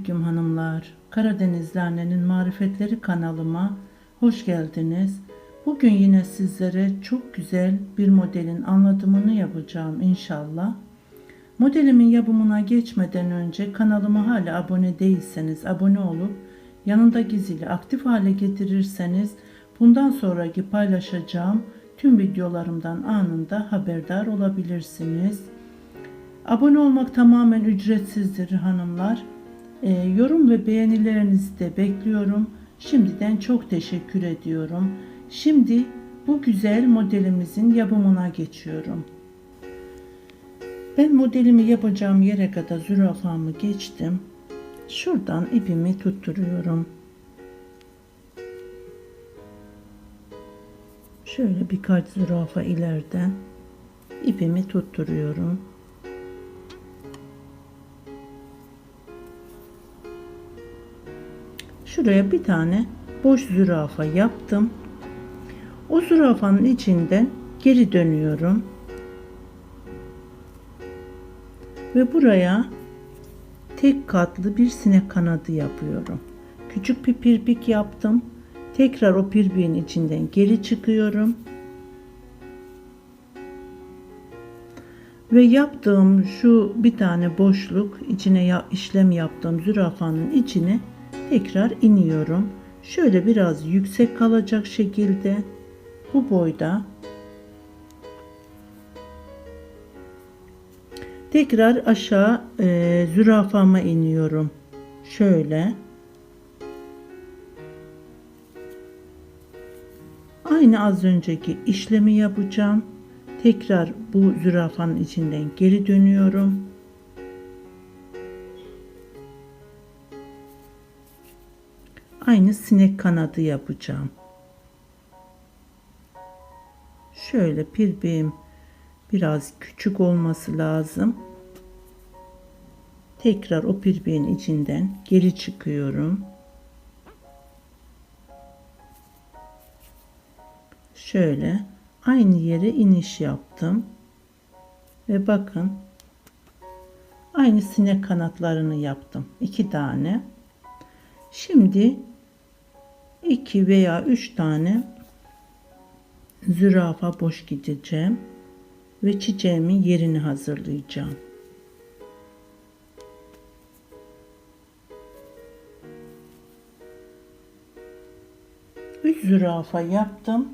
Selamünaleyküm hanımlar. Karadenizli Annenin Marifetleri kanalıma hoş geldiniz. Bugün yine sizlere çok güzel bir modelin anlatımını yapacağım inşallah. Modelimin yapımına geçmeden önce kanalıma hala abone değilseniz abone olup yanındaki zili aktif hale getirirseniz bundan sonraki paylaşacağım tüm videolarımdan anında haberdar olabilirsiniz. Abone olmak tamamen ücretsizdir hanımlar. Ee, yorum ve beğenilerinizi de bekliyorum. Şimdiden çok teşekkür ediyorum. Şimdi bu güzel modelimizin yapımına geçiyorum. Ben modelimi yapacağım yere kadar zürafamı geçtim. Şuradan ipimi tutturuyorum. Şöyle birkaç zürafa ileriden ipimi tutturuyorum. Şuraya bir tane boş zürafa yaptım. O zürafanın içinden geri dönüyorum. Ve buraya tek katlı bir sinek kanadı yapıyorum. Küçük bir pirpik yaptım. Tekrar o pirpiğin içinden geri çıkıyorum. Ve yaptığım şu bir tane boşluk içine işlem yaptığım zürafanın içine tekrar iniyorum. Şöyle biraz yüksek kalacak şekilde bu boyda tekrar aşağı e, zürafama iniyorum. Şöyle aynı az önceki işlemi yapacağım. Tekrar bu zürafanın içinden geri dönüyorum. Aynı sinek kanadı yapacağım. Şöyle pirbeğim biraz küçük olması lazım. Tekrar o pirbeğin içinden geri çıkıyorum. Şöyle aynı yere iniş yaptım. Ve bakın aynı sinek kanatlarını yaptım. iki tane. Şimdi 2 veya 3 tane zürafa boş gideceğim ve çiçeğimin yerini hazırlayacağım. Zürafa yaptım.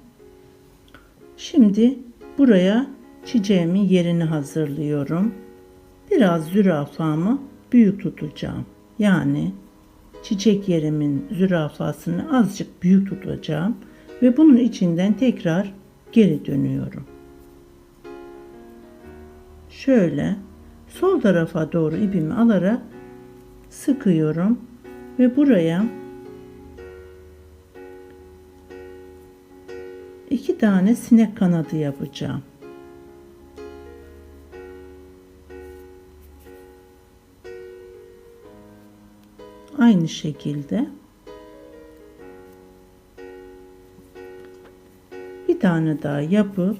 Şimdi buraya çiçeğimin yerini hazırlıyorum. Biraz zürafamı büyük tutacağım. Yani çiçek yerimin zürafasını azıcık büyük tutacağım ve bunun içinden tekrar geri dönüyorum. Şöyle sol tarafa doğru ipimi alarak sıkıyorum ve buraya iki tane sinek kanadı yapacağım. Aynı şekilde bir tane daha yapıp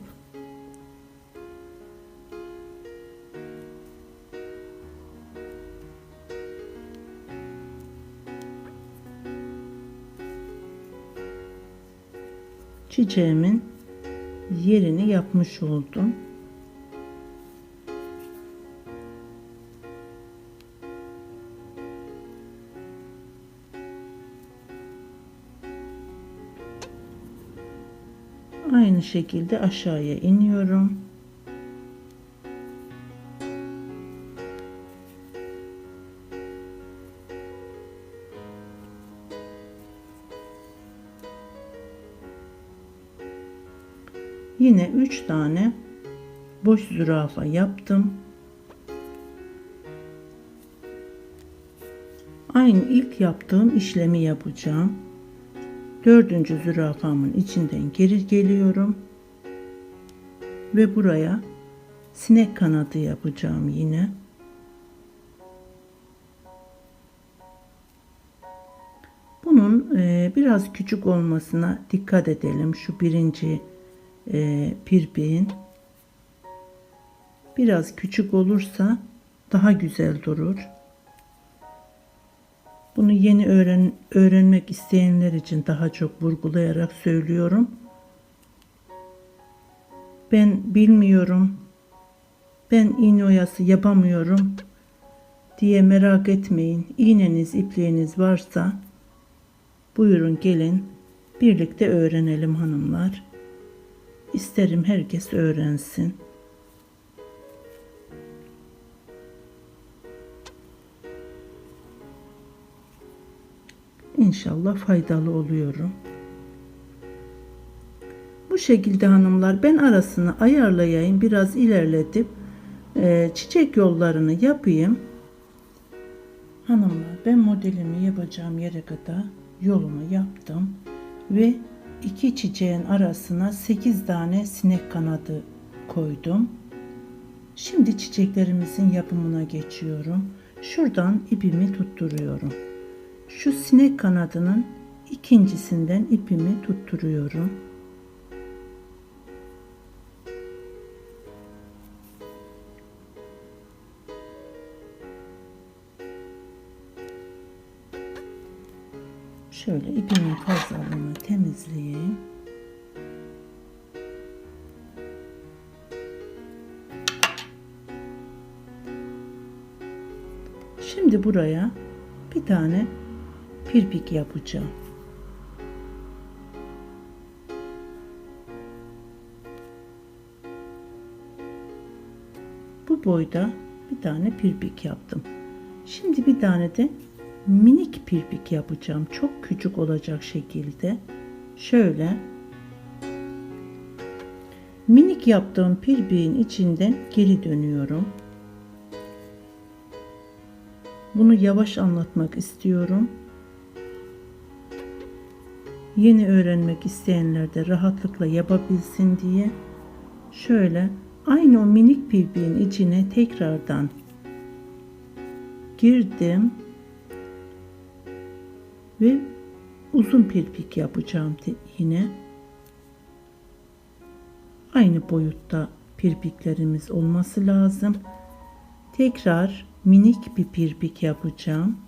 çiçeğimin yerini yapmış oldum. Aynı şekilde aşağıya iniyorum. Yine 3 tane boş zürafa yaptım. Aynı ilk yaptığım işlemi yapacağım dördüncü zürafamın içinden geri geliyorum ve buraya sinek kanadı yapacağım yine. Bunun e, biraz küçük olmasına dikkat edelim. Şu birinci e, pirpiğin biraz küçük olursa daha güzel durur. Bunu yeni öğren öğrenmek isteyenler için daha çok vurgulayarak söylüyorum. Ben bilmiyorum. Ben iğne oyası yapamıyorum diye merak etmeyin. İğneniz, ipliğiniz varsa buyurun gelin birlikte öğrenelim hanımlar. İsterim herkes öğrensin. İnşallah faydalı oluyorum. Bu şekilde hanımlar ben arasını ayarlayayım. Biraz ilerletip e, çiçek yollarını yapayım. Hanımlar ben modelimi yapacağım yere kadar yolumu yaptım. Ve iki çiçeğin arasına 8 tane sinek kanadı koydum. Şimdi çiçeklerimizin yapımına geçiyorum. Şuradan ipimi tutturuyorum. Şu sinek kanadının ikincisinden ipimi tutturuyorum. Şöyle ipimin fazlalığını temizleyeyim. Şimdi buraya bir tane pirpik yapacağım. Bu boyda bir tane pirpik yaptım. Şimdi bir tane de minik pirpik yapacağım. Çok küçük olacak şekilde. Şöyle minik yaptığım pirpiğin içinden geri dönüyorum. Bunu yavaş anlatmak istiyorum. Yeni öğrenmek isteyenler de rahatlıkla yapabilsin diye şöyle aynı o minik pirpiğin içine tekrardan girdim ve uzun pirpik yapacağım yine. Aynı boyutta pirpiklerimiz olması lazım. Tekrar minik bir pirpik yapacağım.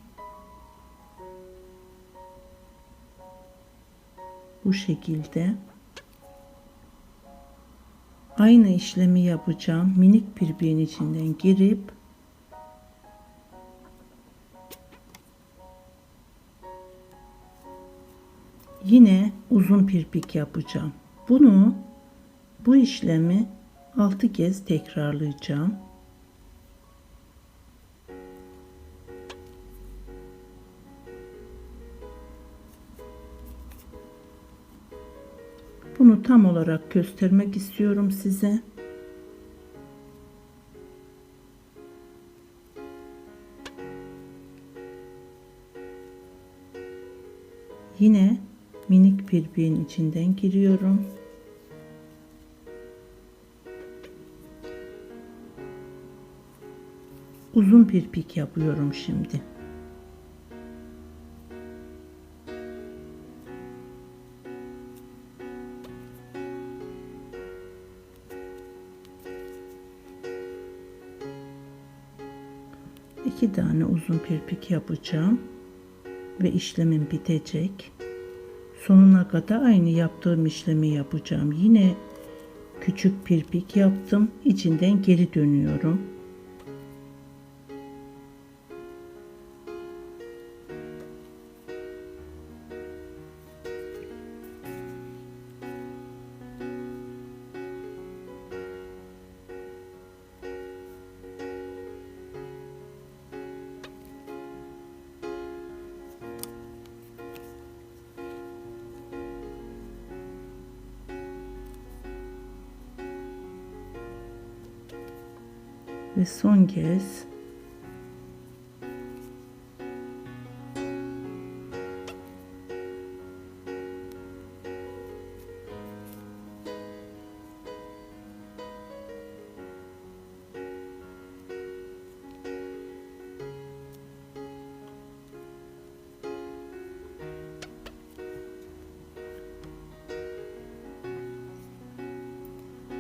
Bu şekilde aynı işlemi yapacağım. Minik pirpiğin içinden girip yine uzun pirpik yapacağım. Bunu bu işlemi 6 kez tekrarlayacağım. Tam olarak göstermek istiyorum size. Yine minik pirpiğin içinden giriyorum. Uzun pirpik yapıyorum şimdi. İki tane uzun pirpik yapacağım ve işlemim bitecek. Sonuna kadar aynı yaptığım işlemi yapacağım. Yine küçük pirpik yaptım. İçinden geri dönüyorum. Ve son kez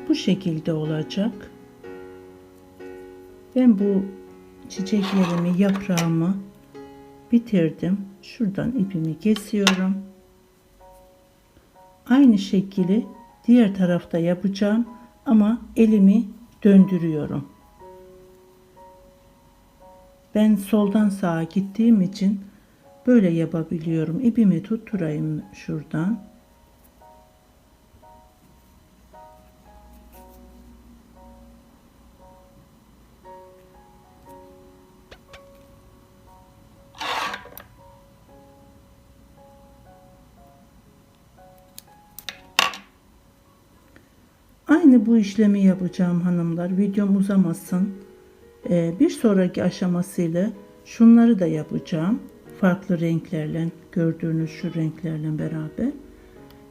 bu şekilde olacak. Ben bu çiçeklerimi, yaprağımı bitirdim. Şuradan ipimi kesiyorum. Aynı şekli diğer tarafta yapacağım ama elimi döndürüyorum. Ben soldan sağa gittiğim için böyle yapabiliyorum. İpimi tutturayım şuradan. Aynı bu işlemi yapacağım hanımlar. Videom uzamasın. Ee, bir sonraki aşamasıyla şunları da yapacağım. Farklı renklerle gördüğünüz şu renklerle beraber.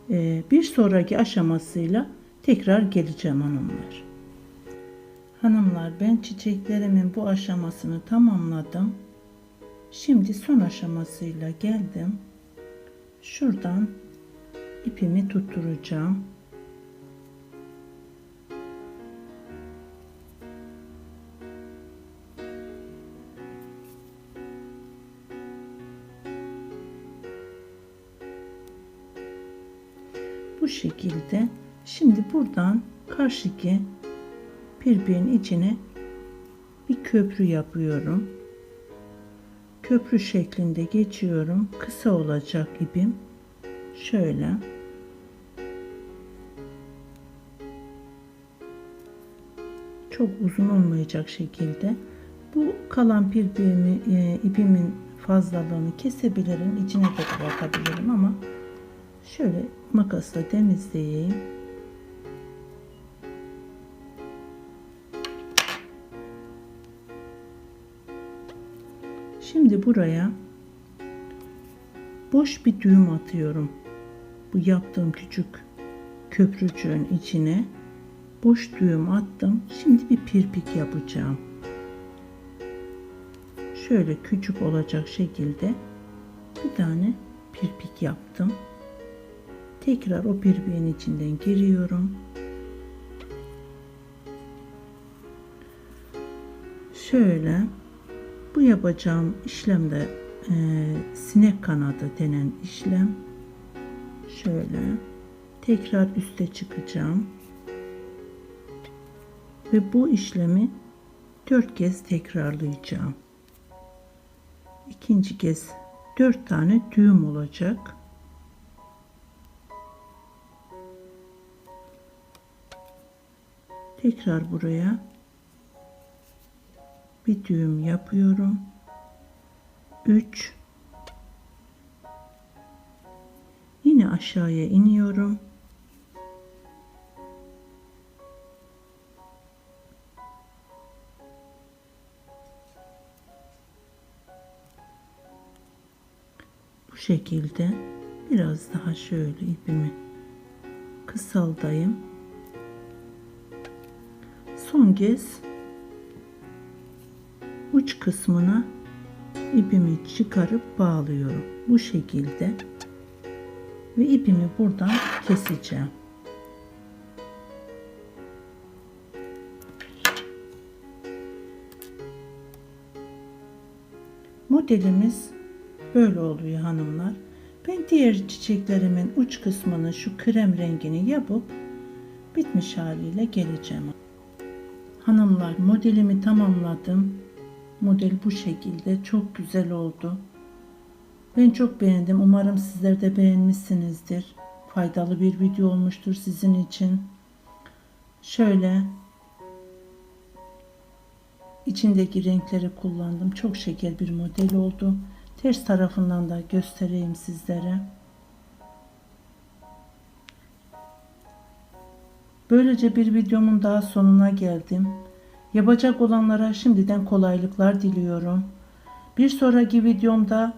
Ee, bir sonraki aşamasıyla tekrar geleceğim hanımlar. Hanımlar ben çiçeklerimin bu aşamasını tamamladım. Şimdi son aşamasıyla geldim. Şuradan ipimi tutturacağım. Bu şekilde şimdi buradan karşıki birbirinin içine bir köprü yapıyorum. Köprü şeklinde geçiyorum. Kısa olacak ipim. Şöyle. Çok uzun olmayacak şekilde. Bu kalan birbirimi, e, ipimin fazlalığını kesebilirim. İçine de bırakabilirim ama şöyle makasla temizleyeyim. Şimdi buraya boş bir düğüm atıyorum. Bu yaptığım küçük köprücüğün içine boş düğüm attım. Şimdi bir pirpik yapacağım. Şöyle küçük olacak şekilde bir tane pirpik yaptım. Tekrar o pirpiğin içinden giriyorum. Şöyle bu yapacağım işlemde e, sinek kanadı denen işlem. Şöyle tekrar üste çıkacağım. Ve bu işlemi dört kez tekrarlayacağım. İkinci kez dört tane düğüm olacak. Tekrar buraya bir düğüm yapıyorum. 3 Yine aşağıya iniyorum. Bu şekilde biraz daha şöyle ipimi kısaldayım. Son kez uç kısmına ipimi çıkarıp bağlıyorum. Bu şekilde ve ipimi buradan keseceğim. Modelimiz böyle oluyor hanımlar. Ben diğer çiçeklerimin uç kısmını şu krem rengini yapıp bitmiş haliyle geleceğim. Hanımlar modelimi tamamladım. Model bu şekilde çok güzel oldu. Ben çok beğendim. Umarım sizler de beğenmişsinizdir. Faydalı bir video olmuştur sizin için. Şöyle içindeki renkleri kullandım. Çok şeker bir model oldu. Ters tarafından da göstereyim sizlere. Böylece bir videomun daha sonuna geldim. Yapacak olanlara şimdiden kolaylıklar diliyorum. Bir sonraki videomda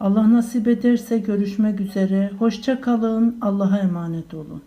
Allah nasip ederse görüşmek üzere. Hoşça kalın. Allah'a emanet olun.